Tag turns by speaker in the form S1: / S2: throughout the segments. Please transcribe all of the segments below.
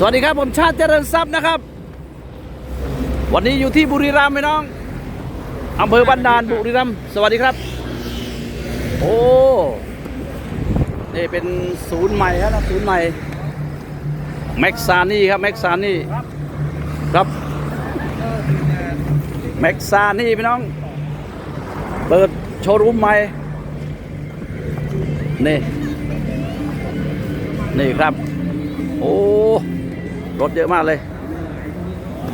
S1: สวัสดีครับผมชาติเจริญทรัพย์นะครับ วันนี้อยู่ที่บุรีรัมย์ไหมน้องอำเภอบ้านดานบุรีรัมย์สวัสดีครับ โอ้นี่เป็นศูนย์ใหม่ครับศูนย์ใหม่แม็กซานี่ครับแม็กซานี่ครับแม็กซานี่พี่น้อง เปิดโชว์รูมใหม่นี่นี่ครับ โอ้ รถเยอะมากเลย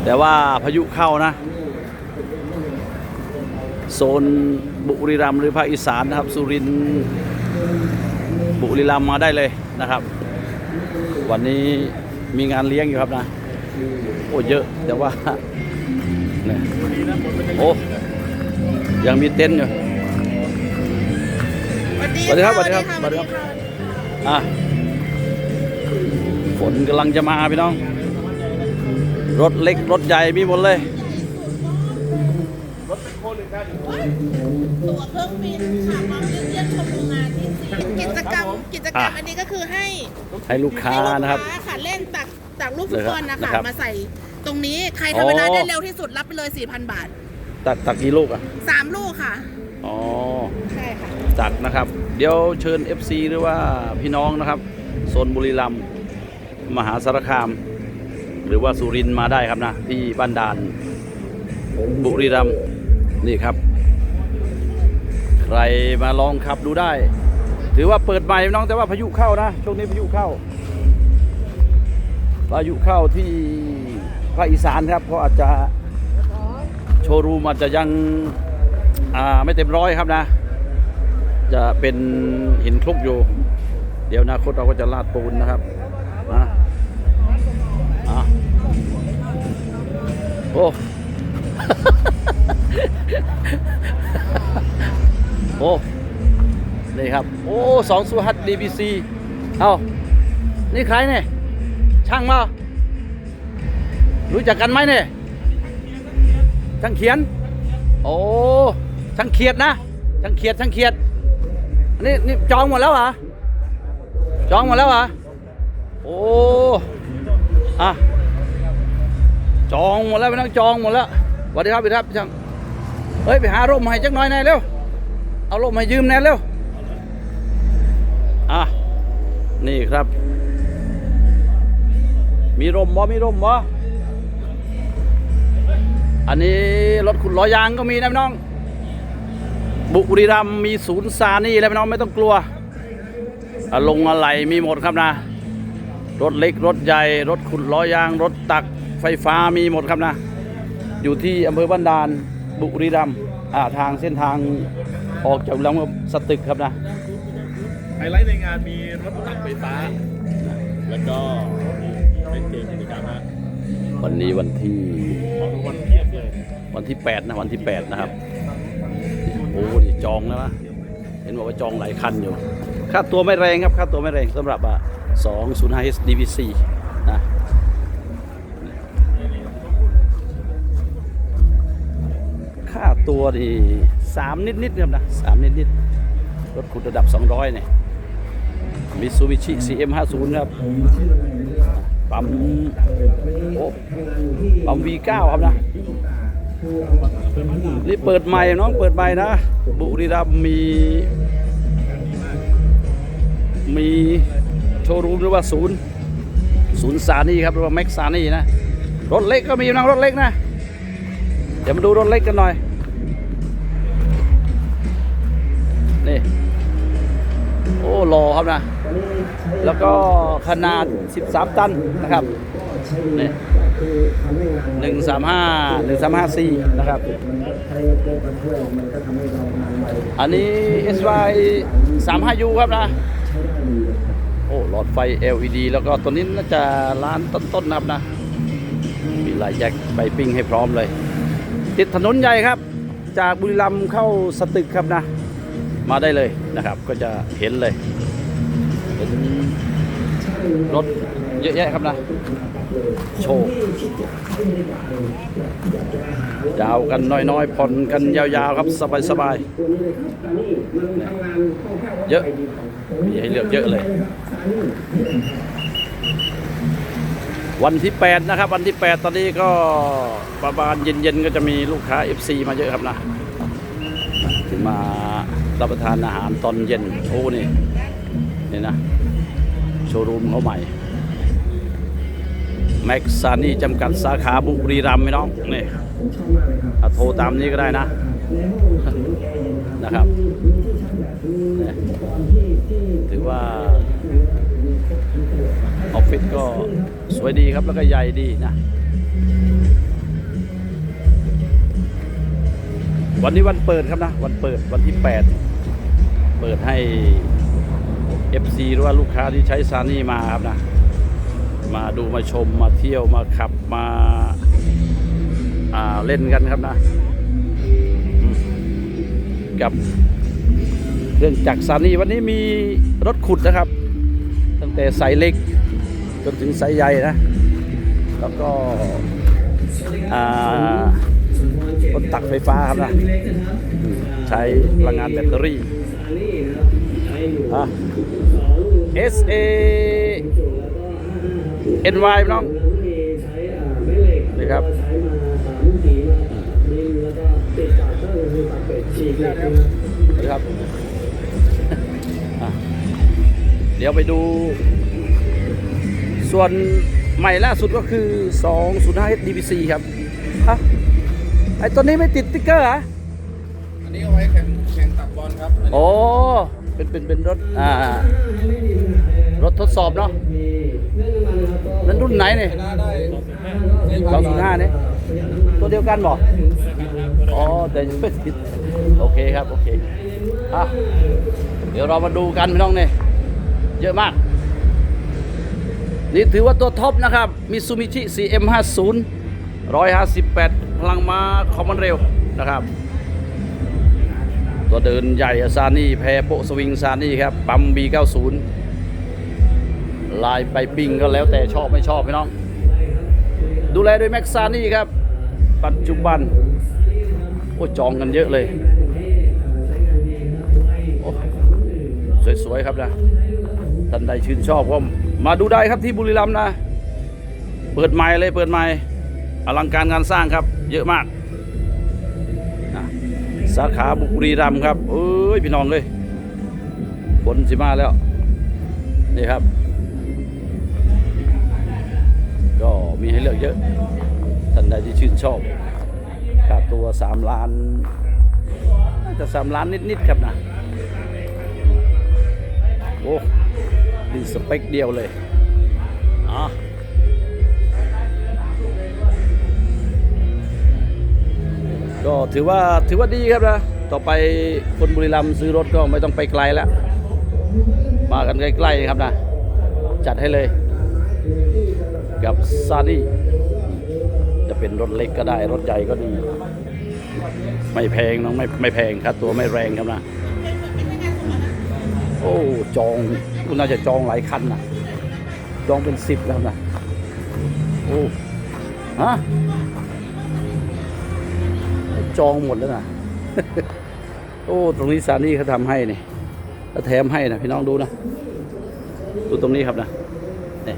S1: แต่ว่าพายุเข้านะ โซนบุรีรัมย์หรือภาคอีสานนะครับ สุรินทร์บุรีรัมย์มาได้เลยนะครับ วันนี้มีงานเลี้ยงอยู่ครับนะ โอ้เยอะแต่ว่าเนี่ยโอ้ยังมีเต็นท์อยู่สวัสดีครับสวัสดีครับสวัสดีครับอะฝนกำลังจะมาพี่น้อง รถเล็กรถใหญ่มีหมดเลย
S2: ตั๋วเครื่องบินค่ะมาเยี่ยมชมโรงงานที่จีนกิจกรรมกิจกรรม
S1: อะ
S2: อันนี้ก็คือให้
S1: ให้ลูกค้า
S2: ให้ลูก
S1: นะครับ
S2: ค้าค่ะเล่นตักตักลูกฟุตบอลนะ
S1: นะ
S2: คะ
S1: ครับ
S2: มาใส่ตรงนี้ใคร
S1: อ๋อ
S2: ทำเวลาได้เร็วที่สุดรับไปเลย 4,000 บาท
S1: ตักตักกี่ลูกอะ
S2: 3 ลูกค่ะ
S1: อ๋อ
S2: ใช่ค่ะ
S1: ตักนะครับ เดี๋ยวเชิญ FC หรือว่าพี่น้องนะครับ โซนบุรีรัมย์มหาสารคาม หรือว่าสุรินมาได้ครับนะ ที่บ้านดานบุรีรัมย์นี่ครับ ใครมาลองขับดูได้ ถือว่าเปิดใหม่น้องแต่ว่าพายุเข้านะช่วงนี้พายุเข้าพายุเข้าที่ภาคอีสานครับ เพราะอาจจะโชว์รูมอาจจะยังไม่เต็มร้อยครับนะ จะเป็นหินคลุกอยู่ เดี๋ยวอนาคตเราก็จะลาดปูนนะครับ โอ้ โอ้ นี่ครับ โอ้สองสุหัส DBC เอานี่ใครเนี่ย ช่างมา รู้จักกันไหมเนี่ย ช่างเขียน โอ้ ช่างเขียดนะ ช่างเขียด ช่างเขียด อันนี้นี่จองหมดแล้วเหรอ จองหมดแล้วเหรอ โอ้ อะ จองหมดแล้วไม่ต้องจองหมดแล้วสวัสดีครับสวัสดีครับช่างเฮ้ยไปหาร่มมาให้จักหน่อยแน่เร็วเอาร่มมายืมแน่เร็วอะนี่ครับ มีร่มบ่มีร่มบ่อันนี้รถขุดล้อยางก็มีนะพี่น้อง บุรีรัมมีศูนย์ซานี่แล้วพี่น้องไม่ต้องกลัวลงอะไรมีหมดครับนะ รถเล็กรถใหญ่ รถขุดล้อยาง รถตัก ไฟฟ้ามีหมดครับนะ อยู่ที่อำเภอบ้านดานบุรีรัมย์อ่าทางเส้นทางออกจากลำสตึกครับนะ
S3: ไฮไลท์ในงานมีรถตักไฟฟ้า แล้วก็เป็นเกมกิจกรรมนะ
S1: วันนี้วันที่
S3: ของรางวัลเพียบเลย
S1: วันที่ 8 นะ วันที่ 8 นะครับ โอ้นี่จองแล้วนะเห็นบอกว่าจองหลายคันอยู่ ค่าตัวไม่แรงครับ ค่าตัวไม่แรงสำหรับอะ205 SDVC ตัวนี่สามนิดนิดๆครับนะสามนิดนิดๆรถขุดระดับ 200เนี่ยมิซูบิชิ CM50 ครับปั๊มโอ้ปั๊ม V9 ครับนะนี่เปิดใหม่น้องเปิดใหม่นะ บุรีรัมมี มีโชว์รูมหรือว่าศูนย์ศูนย์สานีครับหรือว่าแม็กซานีนะ รถเล็กก็มีนะรถเล็กนะ เดี๋ยวมาดูรถเล็กกันหน่อย รอครับนะ แล้วก็ขนาด 13 ตันนะครับนี่หนึ่งสามห้าหนึ่งสามห้าสี่นะครับ อันนี้ SY 3 5 U ครับนะ โอ้หลอดไฟ LED แล้วก็ตัวนี้น่าจะร้านต้นๆนะครับนะ มีหลายแจ็คไปปิ้งให้พร้อมเลย ติดถนนใหญ่ครับ จากบุรีรัมย์เข้าสตึกครับนะ มาได้เลยนะครับ ก็จะเห็นเลยเห็นรถเยอะแยะครับนะโชว์ยาวกันน้อยๆผ่อนกันยาวๆครับสบายๆเยอะมีให้เลือกเยอะเลย วันที่ 8 นะครับ วันที่ 8 ตอนนี้ก็ประมาณเย็นๆ ก็จะมีลูกค้า FC มาเยอะครับนะ ที่มารับประทานอาหารตอนเย็นโอ้นี่นี่นะ โชว์รูมเขาใหม่แม็กซานี่จำกัดสาขาบุรีรัมย์ไหมน้องนี่โทรตามนี้ก็ได้นะ นะครับถือว่าออฟฟิศก็สวยดีครับแล้วก็ใหญ่ดีนะ วันนี้วันเปิดครับนะ วันเปิดวันที่ 8 เปิดให้ FC หรือว่าลูกค้าที่ใช้ซานี่มาครับนะ มาดูมาชมมาเที่ยวมาขับมาาเล่นกันครับนะ กับเครื่องจักรซานี่วันนี้มีรถขุดนะครับ ตั้งแต่ไซส์เล็กจนถึงไซส์ใหญ่นะ แล้วก็อ่า รถตักไฟฟ้าครับนะอืมใช้พลังงานแบตเตอรี่อะ S A N Y น้องนี่ครับนะครับอะเดี๋ยวไปดู ส่วนใหม่ล่าสุดก็คือ 205 DPC ครับฮะไอตัวนี้ไม่ติดสติ๊กเกอร์เหรอ
S3: อันนี้เอาไว้แข่งแข่งตักบอลครับ
S1: โอ้เป็นเป็นเป็นรถอ่ารถทดสอบเนาะนั้นรุ่นไหนเนี่ย
S3: ชนะได้
S1: สองศูนย์ห้าเนี่ยตัวเดียวกันบอกอ๋อแต่ยังไม่ติดโอเคครับโอเคอะเดี๋ยวเรามาดูกันพี่น้องเนี่ยเยอะมาก นี่ถือว่าตัวท็อปนะครับมิซูมิชิ CM50 158พลังม้าคอมมอนเร็วนะครับ ตัวเดินใหญ่ซานี่แพรโปสวิงซานี่ครับปั๊ม B90 ลายไปปิ้งก็แล้วแต่ชอบไม่ชอบพี่น้อง ดูแลโดยแม็กซานี่ครับ ปัจจุบัน โอ้จองกันเยอะเลยโอ้สวยๆครับนะท่านใดชื่นชอบก็มาดูได้ครับที่บุรีรัมย์นะ เปิดใหม่เลยเปิดใหม่ อลังการงานสร้างครับ เยอะมากสาขาบุรีรัมย์ครับเอ้ยพี่น้องเลยฝนสิมาแล้ว นี่ครับ ก็มีให้เลือกเยอะท่านใดที่ชื่นชอบค่าตัว3ล้านน่าจะ3ล้านนิด ๆ ครับนะ โอ้ดีสเปคเดียวเลยอะ ก็ถือว่าถือว่าดีครับนะ ต่อไปคนบุรีรัมย์ซื้อรถก็ไม่ต้องไปไกลแล้ว มากันใกล้ๆครับนะ จัดให้เลย กับซานี่จะเป็นรถเล็กก็ได้รถใหญ่ก็ดี ไม่แพงน้องไม่ไม่แพงครับตัวไม่แรงครับนะ โอ้จองคุณน่าจะจองหลายคันนะจองเป็นสิบแล้วนะ โอ้ฮะ จองหมดแล้วนะ โอ้ ตรงนี้ซานี่เขาทำให้นี่แล้วแถมให้นะพี่น้องดูนะ ดูตรงนี้ครับนะนี่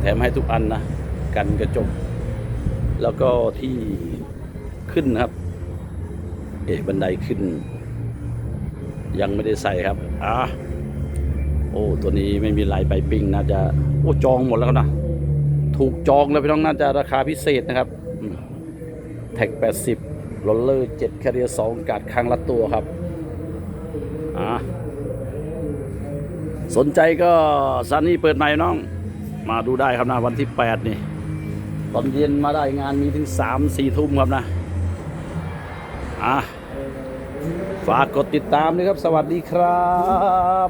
S1: แถมให้ทุกอันนะ กันกระจก แล้วก็ที่ขึ้นครับ เอ๊ะบันไดขึ้น ยังไม่ได้ใส่ครับ อะโอ้ ตัวนี้ไม่มีลายใบปิ้งน่าจะ โอ้ จองหมดแล้วนะ ถูกจองเลยพี่น้องน่าจะราคาพิเศษนะครับแท็ก 80โรลเลอร์7แคเรีย2กาดครั้งละตัวครับอะสนใจก็ซันนี่เปิดใหม่น้อง มาดูได้ครับนะวันที่ 8 นี่ ตอนเย็นมาได้งานมีถึง 3-4 ทุ่มครับนะ อะฝากกดติดตามด้วยครับ สวัสดีครับ